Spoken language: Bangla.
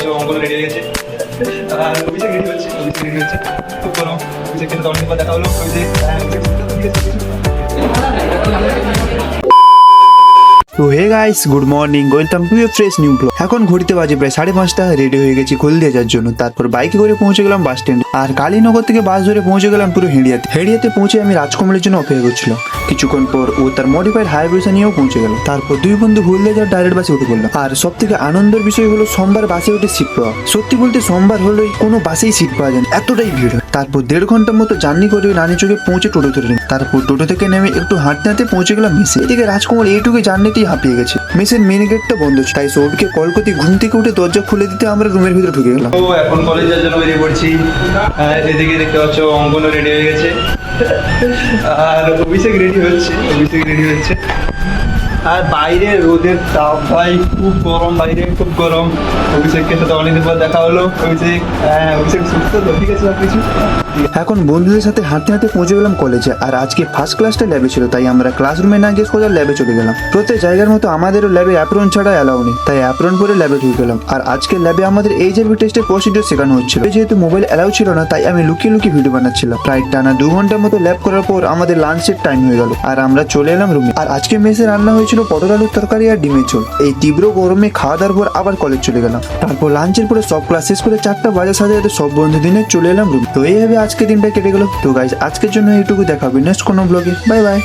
হচ্ছে অঙ্কন রেডি হয়ে গেছে। আর অভিষেক রেডি হচ্ছে, অভিষেক রেডি হচ্ছে। খুব গরম। অভিষেক কিন্তু অনেকবার দেখা হলো। অভিষেক। তো hey guys good morning welcome to fresh new blog এখন ঘড়িতে বাজে প্রায় সাড়ে পাঁচটা রেডি হয়ে গেছি হলদিয়া যাওয়ার জন্য। তারপর বাইকে করে পৌঁছে গেলাম বাস স্ট্যান্ডে আর কালীনগর থেকে বাস ধরে পৌঁছে গেলাম পুরো হেডিয়াতে। হেডিয়াতে পৌঁছে আমি রাজকমলের জন্য অপেক্ষা করছিলাম। কিছুক্ষণ পর ও তার মডিফাইড হাইব্রিডা নিয়েও পৌঁছে গেল। তারপর দুই বন্ধু হলদিয়া যাওয়ার ডাইরেক্ট বাসে উঠে পড়লাম। আর সব থেকে আনন্দের বিষয় হলো সোমবার বাসে উঠে সিট পাওয়া। সত্যি বলতে সোমবার হলেই কোনো বাসেই সিট পাওয়া যায় না। এতটাই ভিড়। তারপর দেড় ঘণ্টার মতো জার্নি করে রানী চোখে পৌঁছে টোটো ধরে। তারপর টোটো থেকে নেমে একটু হাঁটতে হাঁটতে পৌঁছে গেলাম মেসে। এদিকে রাজকুমার এইটুকু জার্নিতেই হাঁপিয়ে গেছে। মেসের মেন গেটটা বন্ধ ছিল। তাই সৌরভকে কল করতে ঘুম থেকে উঠে দরজা খুলে দিতে আমরা রুমের ভিতরে ঢুকে গেলাম। তো এখন কলেজ যাওয়ার জন্য বেরিয়ে পড়ছি। এদিকে দেখতে পাচ্ছ অঙ্গন রেডি হয়ে গেছে। আর অভিষেক রেডি হচ্ছে, অভিষেক রেডি হচ্ছে আর বাইরে রোদের তাপ, ভাই, খুব গরম, বাইরে খুব গরম। অভিষেকের সাথে অনেকদিন পর দেখা হলো। অভিষেক হ্যাঁ অভিষেক, সুস্থ তো? ঠিক আছে সব কিছু এখন বন্ধুদের সাথে হাঁটতে হাঁটতে পৌঁছে গেলাম কলেজে, আর আজকে ফার্স্ট ক্লাসটা ল্যাবে ছিল, তাই আমরা ক্লাসরুমে না গিয়ে সোজা ল্যাবে চলে গেলাম। প্রত্যেক জায়গার মতো আমাদেরও ল্যাবে অ্যাপ্রন ছাড়া অ্যালাউ নেই, তাই অ্যাপ্রন পরে ল্যাবে ঢুকে গেলাম। আর আজকে ল্যাবে আমাদের এইচআইভি টেস্টের প্রসিডিওর শেখানো হচ্ছিল। যেহেতু মোবাইল অ্যালাউ ছিল না, তাই আমি লুকিয়ে লুকিয়ে ভিডিও বানাচ্ছিলাম। প্রায় টানা দু ঘণ্টার মতো ল্যাব করার পর আমাদের লাঞ্চের টাইম হয়ে গেল, আর আমরা চলে এলাম রুমে আর আজকে মেসে রান্না হয়েছিল পটল আলুর তরকারি আর ডিমের ঝোল। এই তীব্র গরমে খাওয়া দাওয়ার পর আবার কলেজ চলে গেলাম। তারপর লাঞ্চের পরে সব ক্লাস শেষ করে চারটা বাজার সাথে সাথে সব বন্ধু দিনে চলে এলাম রুম তো এইভাবে আজকে দিনটা কেটে গেল। তো গাইজ আজকের জন্য এইটুকু দেখাবি। নেক্সট কোনো ব্লগে বাই বাই